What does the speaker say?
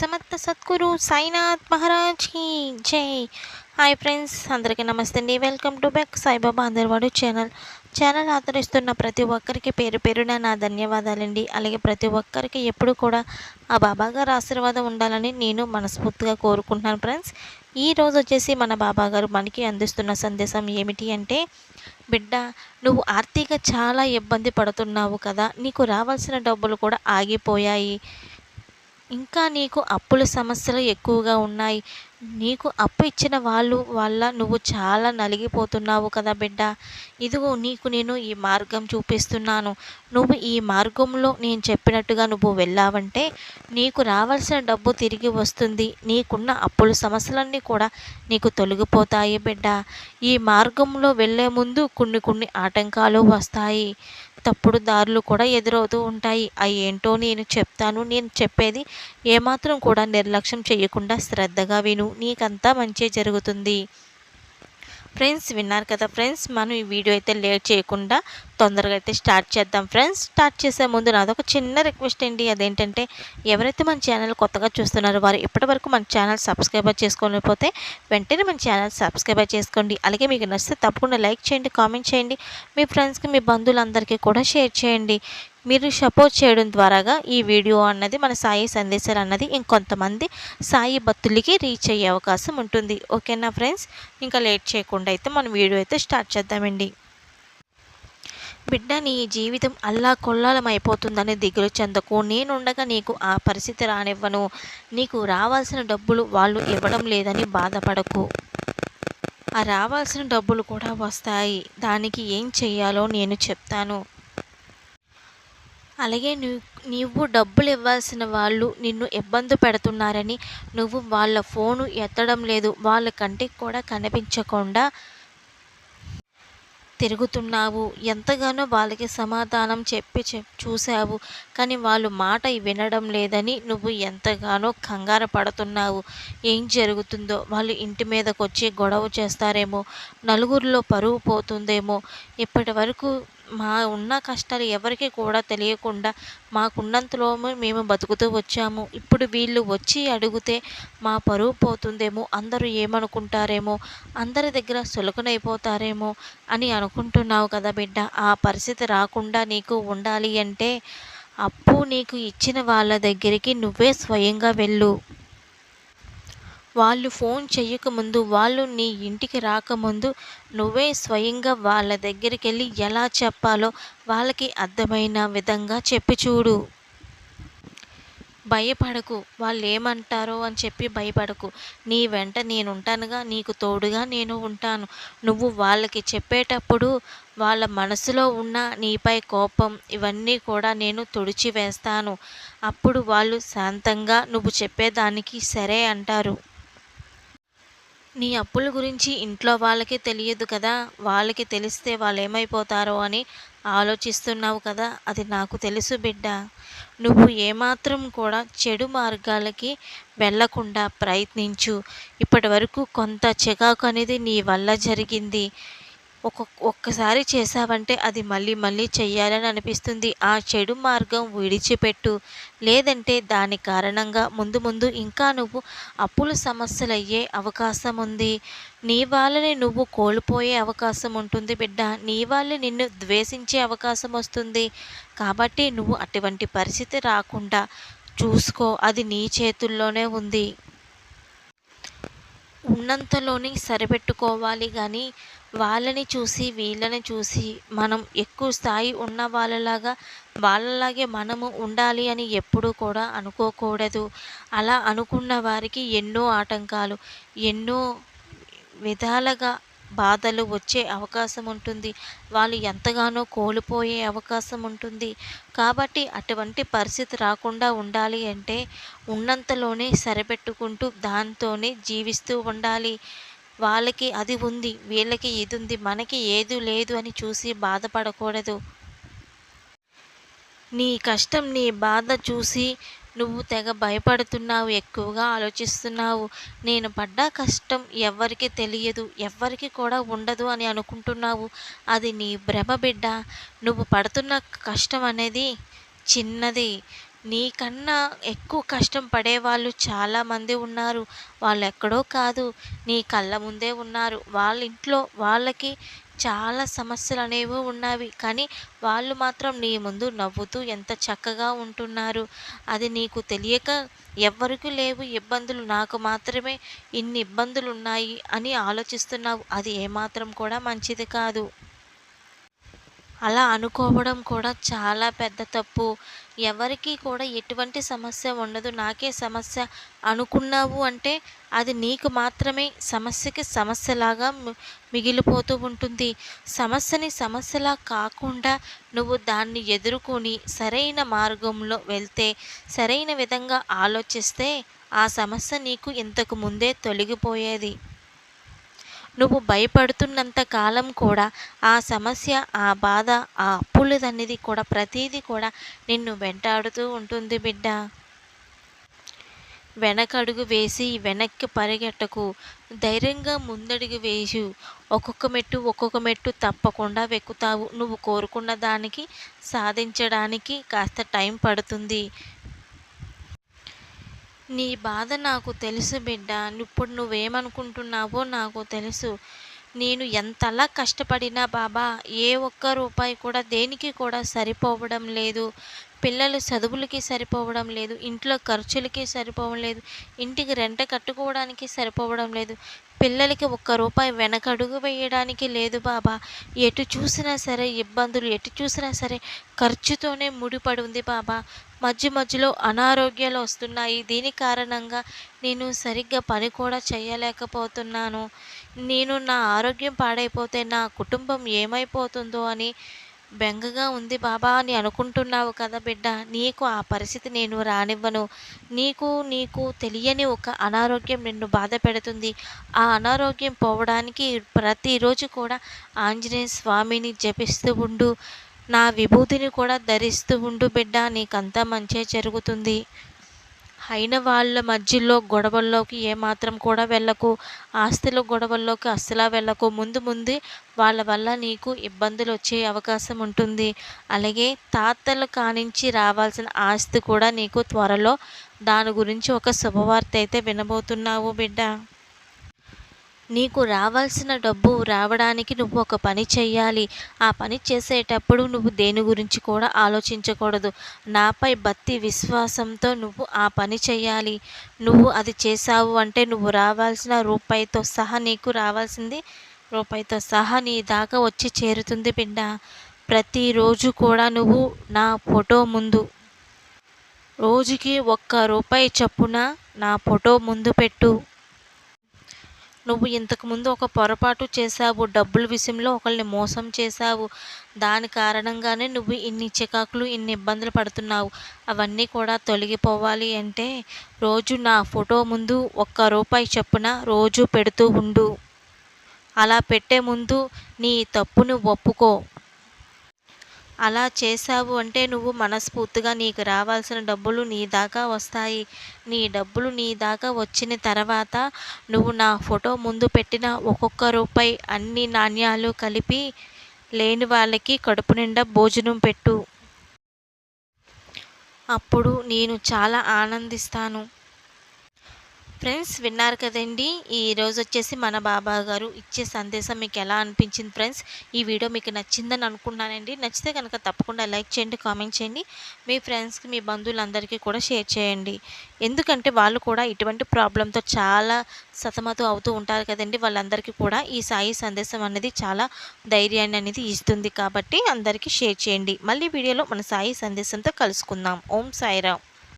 సమర్థ సద్గురు సాయినాథ్ మహారాజ్కి జై. హాయ్ ఫ్రెండ్స్ అందరికీ నమస్తే అండి. వెల్కమ్ టు బ్యాక్ సాయిబాబా అందరివాడు ఛానల్. ఛానల్ ఆదరిస్తున్న ప్రతి ఒక్కరికి పేరు పేరున నా ధన్యవాదాలండి. అలాగే ప్రతి ఒక్కరికి ఎప్పుడు కూడా ఆ బాబా గారు ఆశీర్వాదం ఉండాలని నేను మనస్ఫూర్తిగా కోరుకుంటున్నాను ఫ్రెండ్స్. ఈ రోజు వచ్చేసి మన బాబా గారు మనకి అందిస్తున్న సందేశం ఏమిటి అంటే బిడ్డ నువ్వు ఆర్థిక చాలా ఇబ్బంది పడుతున్నావు కదా. నీకు రావాల్సిన డబ్బులు కూడా ఆగిపోయాయి. ఇంకా నీకు అప్పుల సమస్యలు ఎక్కువగా ఉన్నాయి. నీకు అప్పు ఇచ్చిన వాళ్ళు వల్ల నువ్వు చాలా నలిగిపోతున్నావు కదా బిడ్డ. ఇదిగో నీకు నేను ఈ మార్గం చూపిస్తున్నాను. నువ్వు ఈ మార్గంలో నేను చెప్పినట్టుగా నువ్వు వెళ్ళావంటే నీకు రావాల్సిన డబ్బు తిరిగి వస్తుంది. నీకున్న అప్పుల సమస్యలన్నీ కూడా నీకు తొలగిపోతాయి బిడ్డ. ఈ మార్గంలో వెళ్ళే ముందు కొన్ని కొన్ని ఆటంకాలు వస్తాయి. తప్పుడు దారులు కూడా ఎదురవుతూ ఉంటాయి. అవి ఏంటో నేను చెప్తాను. నేను చెప్పేది ఏమాత్రం కూడా నిర్లక్ష్యం చేయకుండా శ్రద్ధగా విను. నీకంతా మంచి జరుగుతుంది. ఫ్రెండ్స్ విన్నారు కదా ఫ్రెండ్స్ మనం ఈ వీడియో అయితే లేట్ చేయకుండా తొందరగా అయితే స్టార్ట్ చేద్దాం. ఫ్రెండ్స్ స్టార్ట్ చేసే ముందు నాదొక చిన్న రిక్వెస్ట్ అండి. అదేంటంటే ఎవరైతే మన ఛానల్ కొత్తగా చూస్తున్నారో వారు ఇప్పటివరకు మన ఛానల్ సబ్స్క్రైబర్ చేసుకోలేకపోతే వెంటనే మన ఛానల్ సబ్స్క్రైబర్ చేసుకోండి. అలాగే మీకు నచ్చితే తప్పకుండా లైక్ చేయండి కామెంట్ చేయండి. మీ ఫ్రెండ్స్కి మీ బంధువులందరికీ కూడా షేర్ చేయండి. మీరు సపోర్ట్ చేయడం ద్వారాగా ఈ వీడియో అన్నది మన సాయి సందేశాలు అన్నది ఇంకొంతమంది సాయి భక్తులకి రీచ్ అయ్యే అవకాశం ఉంటుంది. ఓకేనా ఫ్రెండ్స్ ఇంకా లేట్ చేయకుండా అయితే మనం వీడియో అయితే స్టార్ట్ చేద్దామండి. బిడ్డ నీ జీవితం అల్లా కొల్లాలం అయిపోతుందని దిగులు చెందకు. నేనుండగా నీకు ఆ పరిస్థితి రానివ్వను. నీకు రావాల్సిన డబ్బులు వాళ్ళు ఇవ్వడం లేదని బాధపడకు. ఆ రావాల్సిన డబ్బులు కూడా వస్తాయి. దానికి ఏం చెయ్యాలో నేను చెప్తాను. అలాగే నువ్వు నీవు డబ్బులు ఇవ్వాల్సిన వాళ్ళు నిన్ను ఇబ్బంది పెడుతున్నారని నువ్వు వాళ్ళ ఫోను ఎత్తడం లేదు. వాళ్ళ కంటికి కూడా కనిపించకుండా తిరుగుతున్నావు. ఎంతగానో వాళ్ళకి సమాధానం చెప్పి చెప్ చూసావు కానీ వాళ్ళు మాట వినడం లేదని నువ్వు ఎంతగానో కంగారు పడుతున్నావు. ఏం జరుగుతుందో? వాళ్ళు ఇంటి మీదకు వచ్చి గొడవ చేస్తారేమో? నలుగురిలో పరువు పోతుందేమో? ఇప్పటి వరకు మా ఉన్న కష్టాలు ఎవరికి కూడా తెలియకుండా మాకున్నంతలో మేము బతుకుతూ వచ్చాము. ఇప్పుడు వీళ్ళు వచ్చి అడిగితే మా పరువు పోతుందేమో అందరూ ఏమనుకుంటారేమో అందరి దగ్గర సులకనైపోతారేమో అని అనుకుంటున్నావు కదా బిడ్డ. ఆ పరిస్థితి రాకుండా నీకు ఉండాలి అంటే అప్పు నీకు ఇచ్చిన వాళ్ళ దగ్గరికి నువ్వే స్వయంగా వెళ్ళు. వాళ్ళు ఫోన్ చేయకముందు వాళ్ళు నీ ఇంటికి రాకముందు నువ్వే స్వయంగా వాళ్ళ దగ్గరికి వెళ్ళి ఎలా చెప్పాలో వాళ్ళకి అర్థమైన విధంగా చెప్పి చూడు. భయపడకు. వాళ్ళు ఏమంటారో అని చెప్పి భయపడకు. నీ వెంట నేను ఉంటానుగా నీకు తోడుగా నేను ఉంటాను. నువ్వు వాళ్ళకి చెప్పేటప్పుడు వాళ్ళ మనసులో ఉన్న నీపై కోపం ఇవన్నీ కూడా నేను తుడిచివేస్తాను. అప్పుడు వాళ్ళు శాంతంగా నువ్వు చెప్పేదానికి సరే అంటారు. నీ అప్పుల గురించి ఇంట్లో వాళ్ళకి తెలియదు కదా వాళ్ళకి తెలిస్తే వాళ్ళు ఏమైపోతారో అని ఆలోచిస్తున్నావు కదా అది నాకు తెలుసు బిడ్డ. నువ్వు ఏమాత్రం కూడా చెడు మార్గాలకి వెళ్ళకుండా ప్రయత్నించు. ఇప్పటి వరకు కొంత చికాకు అనేది నీ వల్ల జరిగింది. ఒక ఒక్కసారి చేసావంటే అది మళ్ళీ మళ్ళీ చెయ్యాలని అనిపిస్తుంది. ఆ చెడు మార్గం విడిచిపెట్టు. లేదంటే దాని కారణంగా ముందు ముందు ఇంకా నువ్వు అప్పుల సమస్యలు అయ్యే అవకాశం ఉంది నీ వాళ్ళని నువ్వు కోల్పోయే అవకాశం ఉంటుంది బిడ్డ. నీ వాళ్ళు నిన్ను ద్వేషించే అవకాశం వస్తుంది కాబట్టి నువ్వు అటువంటి పరిస్థితి రాకుండా చూసుకో. అది నీ చేతుల్లోనే ఉంది. ఉన్నంతలోని సరిపెట్టుకోవాలి కానీ వాళ్ళని చూసి వీళ్ళని చూసి మనం ఎక్కువ స్థాయి ఉన్న వాళ్ళలాగా వాళ్ళలాగే మనము ఉండాలి అని ఎప్పుడూ కూడా అనుకోకూడదు. అలా అనుకున్న వారికి ఎన్నో ఆటంకాలు ఎన్నో విధాలుగా బాధలు వచ్చే అవకాశం ఉంటుంది. వాళ్ళు ఎంతగానో కోల్పోయే అవకాశం ఉంటుంది. కాబట్టి అటువంటి పరిస్థితి రాకుండా ఉండాలి అంటే ఉన్నంతలోనే సరిపెట్టుకుంటూ దాంతోనే జీవిస్తూ ఉండాలి. వాళ్ళకి అది ఉంది వీళ్ళకి ఇది ఉంది మనకి ఏది లేదు అని చూసి బాధపడకూడదు. నీ కష్టం నీ బాధ చూసి నువ్వు తెగ భయపడుతున్నావు ఎక్కువగా ఆలోచిస్తున్నావు. నేను పడ్డ కష్టం ఎవరికి తెలియదు ఎవ్వరికి కూడా ఉండదు అని అనుకుంటున్నావు. అది నీ భ్రమ బిడ్డ. నువ్వు పడుతున్న కష్టం అనేది చిన్నది. నీకన్నా ఎక్కువ కష్టం పడేవాళ్ళు చాలామంది ఉన్నారు. వాళ్ళు ఎక్కడో కాదు నీ కళ్ళ ముందే ఉన్నారు. వాళ్ళ ఇంట్లో వాళ్ళకి చాలా సమస్యలు అనేవి ఉన్నవి. కానీ వాళ్ళు మాత్రం నీ ముందు నవ్వుతూ ఎంత చక్కగా ఉంటున్నారు. అది నీకు తెలియక ఎవ్వరికీ లేవు. ఇబ్బందులు నాకు మాత్రమే ఇన్ని ఇబ్బందులు ఉన్నాయి అని ఆలోచిస్తున్నావు. అది ఏమాత్రం కూడా మంచిది కాదు. అలా అనుకోవడం కూడా చాలా పెద్ద తప్పు. ఎవరికి కూడా ఎటువంటి సమస్య ఉండదు. నాకే సమస్య అనుకున్నావు అంటే అది నీకు మాత్రమే సమస్యకి సమస్యలాగా మిగిలిపోతూ ఉంటుంది. సమస్యని సమస్యలా కాకుండా నువ్వు దాన్ని ఎదుర్కొని సరైన మార్గంలో వెళ్తే సరైన విధంగా ఆలోచిస్తే ఆ సమస్య నీకు ఇంతకు ముందే తొలగిపోయేది. నువ్వు భయపడుతున్నంత కాలం కూడా ఆ సమస్య ఆ బాధ ఆ అప్పులదనేది కూడా ప్రతీది కూడా నిన్ను వెంటాడుతూ ఉంటుంది బిడ్డ. వెనకడుగు వేసి వెనక్కి పరిగెట్టకు ధైర్యంగా ముందడుగు వేసు ఒక్కొక్క మెట్టు ఒక్కొక్క మెట్టు తప్పకుండా వెక్కుతావు. నువ్వు కోరుకున్న దానికి సాధించడానికి కాస్త టైం పడుతుంది. నీ బాధ నాకు తెలుసు బిడ్డ. ఇప్పుడు నువ్వేమనుకుంటున్నావో నాకు తెలుసు. నేను ఎంతలా కష్టపడినా బాబా ఏ ఒక్క రూపాయి కూడా దేనికి కూడా సరిపోవడం లేదు. పిల్లలు చదువులకి సరిపోవడం లేదు. ఇంట్లో ఖర్చులకి సరిపోవడం లేదు. ఇంటికి రెంట కట్టుకోవడానికి సరిపోవడం లేదు. పిల్లలకి ఒక్క రూపాయి వెనకడుగు వేయడానికి లేదు బాబా. ఎటు చూసినా సరే ఇబ్బందులు ఎటు చూసినా సరే ఖర్చుతోనే ముడిపడి ఉంది బాబా. మధ్య మధ్యలో అనారోగ్యాలు వస్తున్నాయి. దీని కారణంగా నేను సరిగ్గా పని కూడా చేయలేకపోతున్నాను. నేను నా ఆరోగ్యం పాడైపోతే నా కుటుంబం ఏమైపోతుందో అని బెంగగా ఉంది బాబా అని అనుకుంటున్నావు కదా బిడ్డ. నీకు ఆ పరిస్థితి నేను రానివ్వను. నీకు నీకు తెలియని ఒక అనారోగ్యం నిన్ను బాధ పెడుతుంది. ఆ అనారోగ్యం పోవడానికి ప్రతిరోజు కూడా ఆంజనేయ స్వామిని జపిస్తూ ఉండు. నా విభూతిని కూడా ధరిస్తూ ఉండు బిడ్డ నీకంతా మంచే జరుగుతుంది. అయిన వాళ్ళ మధ్యలో గొడవల్లోకి ఏమాత్రం కూడా వెళ్ళకు. ఆస్తుల గొడవల్లోకి అస్సలా వెళ్ళకు. ముందు ముందు వాళ్ళ వల్ల నీకు ఇబ్బందులు వచ్చే అవకాశం ఉంటుంది. అలాగే తాతల కానించి రావాల్సిన ఆస్తి కూడా నీకు త్వరలో దాని గురించి ఒక శుభవార్త అయితే వినబోతున్నావు బిడ్డ. నీకు రావాల్సిన డబ్బు రావడానికి నువ్వు ఒక పని చెయ్యాలి. ఆ పని చేసేటప్పుడు నువ్వు దేని గురించి కూడా ఆలోచించకూడదు. నాపై భక్తి విశ్వాసంతో నువ్వు ఆ పని చెయ్యాలి. నువ్వు అది చేసావు అంటే నువ్వు రావాల్సిన రూపాయితో సహా నీకు రావాల్సింది రూపాయితో సహా నీ దాకా వచ్చి చేరుతుంది బిడ్డ ప్రతిరోజు కూడా నువ్వు నా ఫోటో ముందు రోజుకి ఒక్క రూపాయి చప్పున నా ఫోటో ముందు పెట్టు. నువ్వు ఇంతకుముందు ఒక పొరపాటు చేశావు డబ్బుల విషయంలో ఒకరిని మోసం చేశావు. దాని కారణంగానే నువ్వు ఇన్ని చికాకులు ఇన్ని ఇబ్బందులు పడుతున్నావు. అవన్నీ కూడా తొలగిపోవాలి అంటే రోజు నా ఫోటో ముందు ఒక్క రూపాయి చొప్పున రోజు పెడుతూ ఉండు. అలా పెట్టే ముందు నీ తప్పును ఒప్పుకో. అలా చేశావు అంటే నువ్వు మనస్ఫూర్తిగా నీకు రావాల్సిన డబ్బులు నీ దాకా వస్తాయి. నీ డబ్బులు నీ దాకా వచ్చిన తర్వాత నువ్వు నా ఫోటో ముందు పెట్టిన ఒక్కొక్క రూపాయి అన్ని నాణ్యాలు కలిపి లేని వాళ్ళకి కడుపు నిండా భోజనం పెట్టు. అప్పుడు నేను చాలా ఆనందిస్తాను. ఫ్రెండ్స్ విన్నారు కదండి? ఈరోజు వచ్చేసి మన బాబా గారు ఇచ్చే సందేశం మీకు ఎలా అనిపించింది ఫ్రెండ్స్? ఈ వీడియో మీకు నచ్చిందని అనుకున్నానండి నచ్చితే కనుక తప్పకుండా లైక్ చేయండి కామెంట్ చేయండి. మీ ఫ్రెండ్స్కి మీ బంధువులందరికీ కూడా షేర్ చేయండి. ఎందుకంటే వాళ్ళు కూడా ఇటువంటి ప్రాబ్లంతో చాలా సతమతం అవుతూ ఉంటారు కదండి. వాళ్ళందరికీ కూడా ఈ సాయి సందేశం అనేది చాలా ధైర్యాన్ని అనేది ఇస్తుంది. కాబట్టి అందరికీ షేర్ చేయండి. మళ్ళీ వీడియోలో మన సాయి సందేశంతో కలుసుకుందాం. ఓం సాయిరామ్.